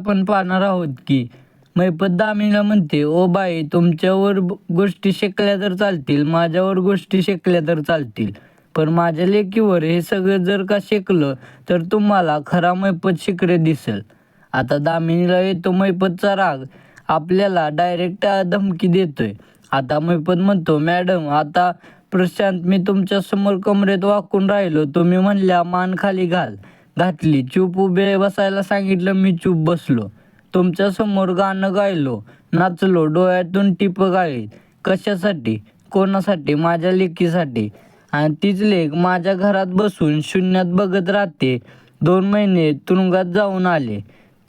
आपण पाहणार आहोत की मैपत दामिनीला म्हणते ओ बाई तुमच्यावर गोष्टी शिकल्या तर चालतील माझ्यावर गोष्टी शिकल्या तर चालतील. पण माझ्या लेकीवर हे सगळं जर का शिकलं तर तुम्हाला खरा मैपत शिकरे दिसेल. आता दामिनीला येतो मैपतचा राग. आपल्याला डायरेक्ट धमकी देतोय. आता मैपत म्हणतो मॅडम आता प्रशांत मी तुमच्यासमोर कमरेत वाकून राहिलो. तुम्ही म्हणल्या मान खाली घाल. घातली. चूप उभे बसायला सांगितलं मी चूप बसलो. तुमच्यासमोर गाणं गायलो. नाचलो डोळ्यातून टिप गाळी कशासाठी? कोणासाठी? माझ्या लेकीसाठी. आणि तीच लेख माझ्या घरात बसून शून्यात बघत राहते. दोन महिने तुरुंगात जाऊन आले.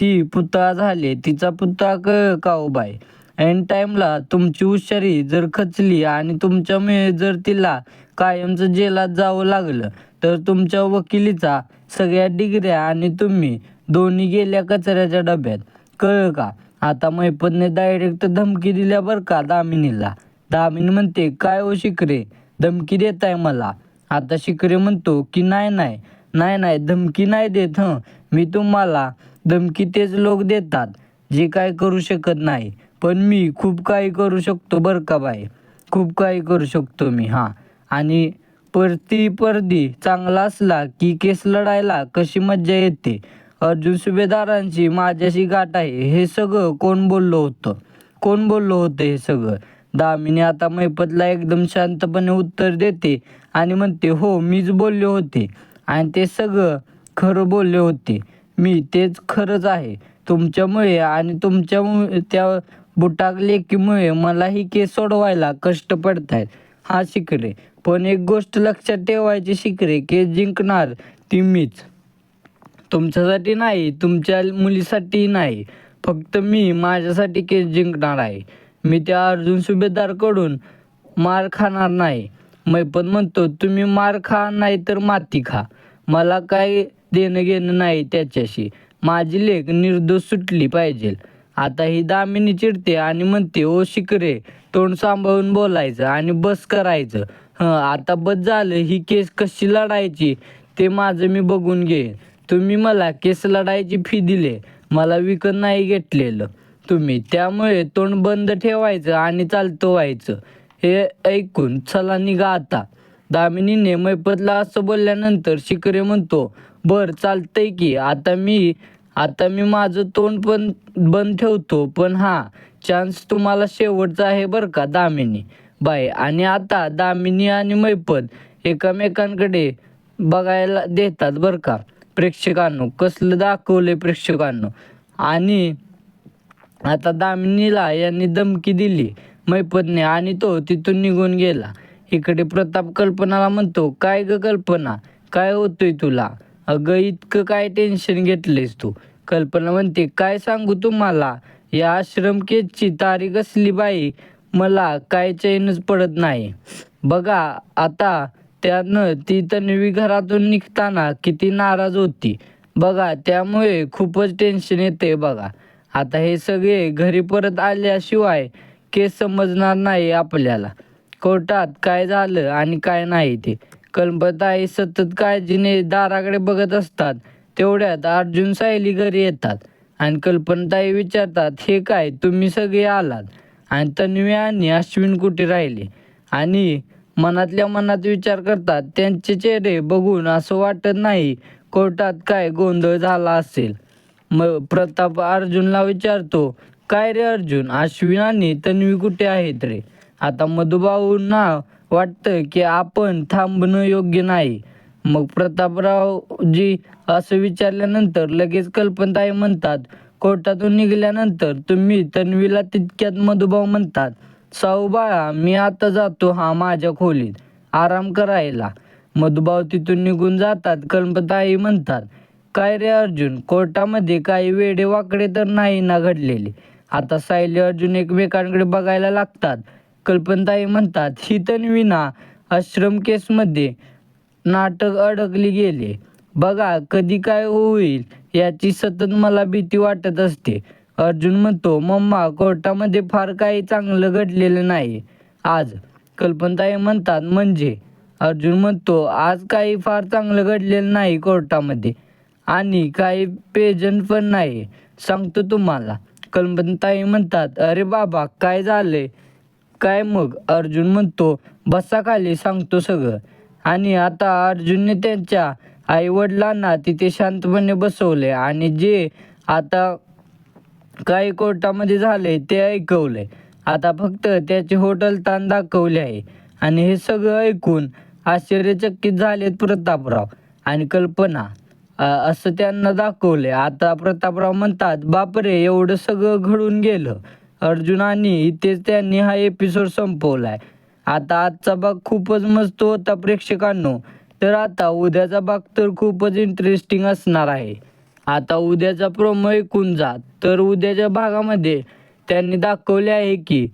ती पुतळा झाले. तिचा पुतळा क का बाय ऐन टाईमला तुमची हुशारी जर खचली आणि तुमच्यामुळे जर तिला कायमचं जेलात जावं लागलं. तर तुमच्या वकिलीचा सगळ्या डिग्र्या आणि तुम्ही दोन्ही गेल्या कचऱ्याच्या डब्यात. कळलं का? आता मैपतने डायरेक्ट धमकी दिल्या बरं का दामिनीला? दामिनी म्हणते काय हो शिकरे? धमकी देताय मला. आता शिकरे म्हणतो की नाही नाही नाही नाही धमकी नाही देत हं. मी तुम्हाला धमकी तेच लोक देतात जे काय करू शकत नाही. पण मी खूप काही करू शकतो बरं का बाई? खूप काही करू शकतो मी हां. आणि परती परदी चांगला असला की केस लढायला कशी मज्जा येते? अर्जुन सुभेदारांची माझ्याशी गाठ आहे. हे सगळं कोण बोललं होतं? कोण बोललं होतं हे सगळं? दामिनी आता मैपतला एकदम शांतपणे उत्तर देते आणि म्हणते हो मीच बोलले होते. आणि ते सगळं खरं बोलले होते. मी तेच खरंच आहे. तुमच्यामुळे आणि तुमच्यामुळे त्या बुटाक लेकीमुळे मला ही केस सोडवायला कष्ट पडत आहेत हा शिकरे पण एक गोष्ट लक्षात ठेवायची शिकरे केस जिंकणार ती मीच. तुमच्यासाठी नाही तुमच्या मुलीसाठी नाही. फक्त मी माझ्यासाठी केस जिंकणार आहे. मी त्या अर्जुन सुभेदारकडून मार खाणार नाही. मी पण म्हणतो तुम्ही मार खा नाही तर माती खा. मला काय देणं घेणं नाही त्याच्याशी. माझी लेख निर्दोष सुटली पाहिजे. आता ही दामिनी चिडते आणि म्हणते ओ शिकरे तोंड सांभाळून बोलायचं आणि बस करायचं. हं आता बस झालं ही केस कशी लढायची ते माझं मी बघून घेईन. तुम्ही मला केस लढायची फी दिले मला विकत नाही घेतलेलं तुम्ही. त्यामुळे तोंड बंद ठेवायचं आणि चालतं व्हायचं. हे ऐकून चला निघा आता. दामिनीने मैपतला असं बोलल्यानंतर शिकरे म्हणतो बर चालतंय की. आता मी आता मी माझं तोंड पण बंद ठेवतो पण हा चान्स तुम्हाला शेवटचा आहे बरं का दामिनी. बाय आणि आता दामिनी आणि मैपत एकमेकांकडे बघायला देतात बरं का. प्रेक्षकांनो कसलं दाखवलंय प्रेक्षकांनो. आणि आता दामिनीला यांनी धमकी दिली मैपतने आणि तो तिथून निघून गेला. इकडे प्रताप कल्पनाला म्हणतो काय ग कल्पना? काय होतोय तुला? अगं इतकं काय टेन्शन घेतलेस तू? कल्पना म्हणते काय सांगू तुम्हाला? या आश्रम केसची तारीख असली बाई मला काय चैनच पडत नाही. बघा आता त्यानं ती तन्वी घरातून निघताना किती नाराज होती. बघा त्यामुळे खूपच टेन्शन येते बघा. आता हे सगळे घरी परत आल्याशिवाय केस समजणार नाही आपल्याला. कोर्टात काय झालं आणि काय नाही ते. कल्पताई सतत काळजीने दाराकडे बघत असतात. तेवढ्यात अर्जुन सायली घरी येतात. आणि कल्पनाताई विचारतात हे काय तुम्ही सगळे आलात? आणि तन्वी आणि अश्विन कुठे राहिले? आणि मनातल्या मनात विचार करतात त्यांचे चेहरे बघून असं वाटत नाही कोर्टात काय गोंधळ झाला असेल. मग प्रताप अर्जुनला विचारतो काय रे अर्जुन अश्विन आणि तन्वी कुठे आहेत रे? आता मधुभाऊंना वाटतं की आपण थांबणं योग्य नाही. मग प्रतापरावजी असं विचारल्यानंतर लगेच कल्पनताई म्हणतात कोर्टातून निघाल्यानंतर तुम्ही तन्वीला तितक्यात मधुभाऊ म्हणतात साऊ बाळा मी आता जातो हा माझ्या खोलीत आराम करायला मधुभाव तिथून निघून जातात कल्पताई म्हणतात काय रे अर्जुन कोर्टामध्ये काही वेडे वाकडे तर नाही ना घडलेले. आता सायली अर्जुन एकमेकांकडे बघायला लागतात. कल्पनताई म्हणतात ही तन्वी ना आश्रम केसमध्ये नाटक अडकली गेले. बघा कधी काय होईल याची सतत मला भीती वाटत असते. अर्जुन म्हणतो मम्मा कोर्टामध्ये फार काही चांगलं घडलेलं नाही. आज कल्पनताई म्हणतात म्हणजे? अर्जुन म्हणतो आज काही फार चांगलं घडलेलं नाही कोर्टामध्ये. आणि काही पेजंट पण नाही. सांगतो तुम्हाला. कल्पनताई म्हणतात अरे बाबा काय झालंय? काय मग? अर्जुन म्हणतो बसा खाली सांगतो सगळं. आणि आता अर्जुनने त्यांच्या आई वडिलांना तिथे शांतपणे बसवले आणि जे आता काही कोर्टामध्ये झाले ते ऐकवले. आता फक्त त्याचे होटल ताण दाखवले आहे. आणि हे सगळं ऐकून आश्चर्यचकित झालेत प्रतापराव आणि कल्पना. असं त्यांना दाखवले. आता प्रतापराव म्हणतात बापरे एवढं सगळं घडून गेलं. अर्जुन आणि इथेच त्यांनी हा एपिसोड संपवलाय. आता आजचा भाग खूपच मस्त होता प्रेक्षकांनो. तर आता उद्याचा भाग तर खूपच इंटरेस्टिंग असणार आहे. आता उद्याचा प्रोमो ऐकून जा. तर उद्याच्या भागामध्ये त्यांनी दाखवले आहे की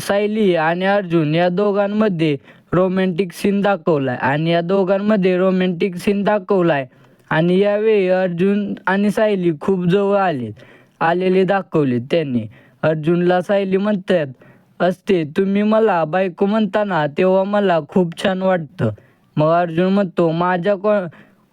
सायली आणि अर्जुन या दोघांमध्ये रोमॅन्टिक सीन दाखवलाय आणि या दोघांमध्ये रोमॅन्टिक सीन दाखवलाय. आणि यावेळी अर्जुन आणि सायली खूप जवळ आले आलेले दाखवले त्यांनी. अर्जुनला सायली म्हणतात असते. तुम्ही मला बायको म्हणताना तेव्हा मला खूप छान वाटतं. मग अर्जुन म्हणतो माझ्या कॉ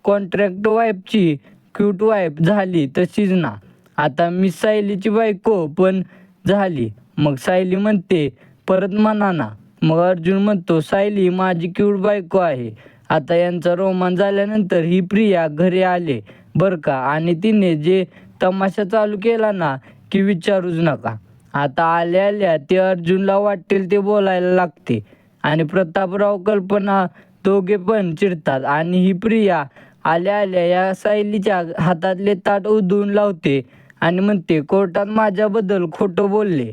कॉन्ट्रॅक्ट वाईफची क्यूट वाईफ झाली तशीच ना. आता मी सायलीची बायको पण झाली. मग सायली म्हणते परत म्हणा ना. मग अर्जुन म्हणतो सायली माझी क्यूट बायको आहे. आता यांचा रोमान झाल्यानंतर ही प्रिया घरी आले बरं का? आणि तिने जे तमाशा चालू केला ना की विचारूच नका. आता आल्या आल्या ते अर्जुनला वाटेल ते बोलायला लागते. आणि प्रतापराव कल्पना दोघे पण चिडतात. आणि ही प्रिया आल्या आल्या या सायलीच्या हातातले ताट उधळून लावते आणि म्हणते कोर्टात माझ्याबद्दल खोटं बोलले.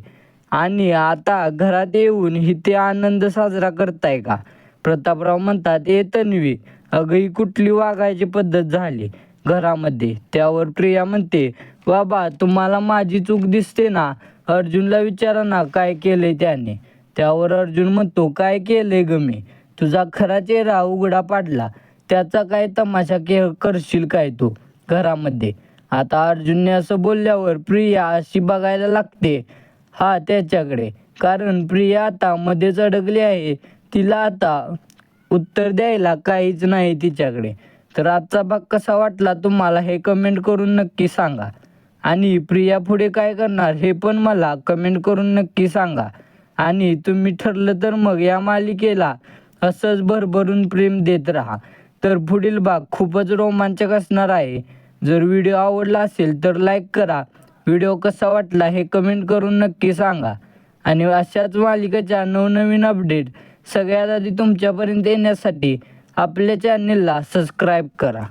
आणि आता घरात येऊन इथे आनंद साजरा करताय का? प्रतापराव म्हणतात ए तन्वी अगं ही कुठली वागायची पद्धत झाली घरामध्ये? त्यावर प्रिया म्हणते बाबा तुम्हाला माझी चूक दिसते ना? अर्जुनला विचारा ना काय केले त्याने. त्यावर अर्जुन म्हणतो काय केले ग मी? तुझा खरा चेहरा उघडा पाडला. त्याचा काय तमाशा के करशील काय तू घरामध्ये? आता अर्जुनने असं बोलल्यावर प्रिया अशी बघायला लागते. हा त्याच्याकडे. कारण प्रिया आता मध्येच अडकली आहे. तिला आता उत्तर द्यायला काहीच नाही तिच्याकडे. तर आजचा भाग कसा वाटला तुम्हाला हे कमेंट करून नक्की सांगा. आणि प्रिया पुढे काय करणार हे पण मला कमेंट करून नक्की सांगा. आणि तुम्ही ठरलं तर मग या मालिकेला असंच भरभरून प्रेम देत राहा. तर पुढील भाग खूपच रोमांचक असणार आहे. जर व्हिडिओ आवडला असेल तर लाईक करा. व्हिडिओ कसा वाटला हे कमेंट करून नक्की सांगा. आणि अशाच मालिकेच्या नवनवीन अपडेट सगळ्यात आधी तुमच्यापर्यंत येण्यासाठी आपल्या चॅनेलला सबस्क्राईब करा.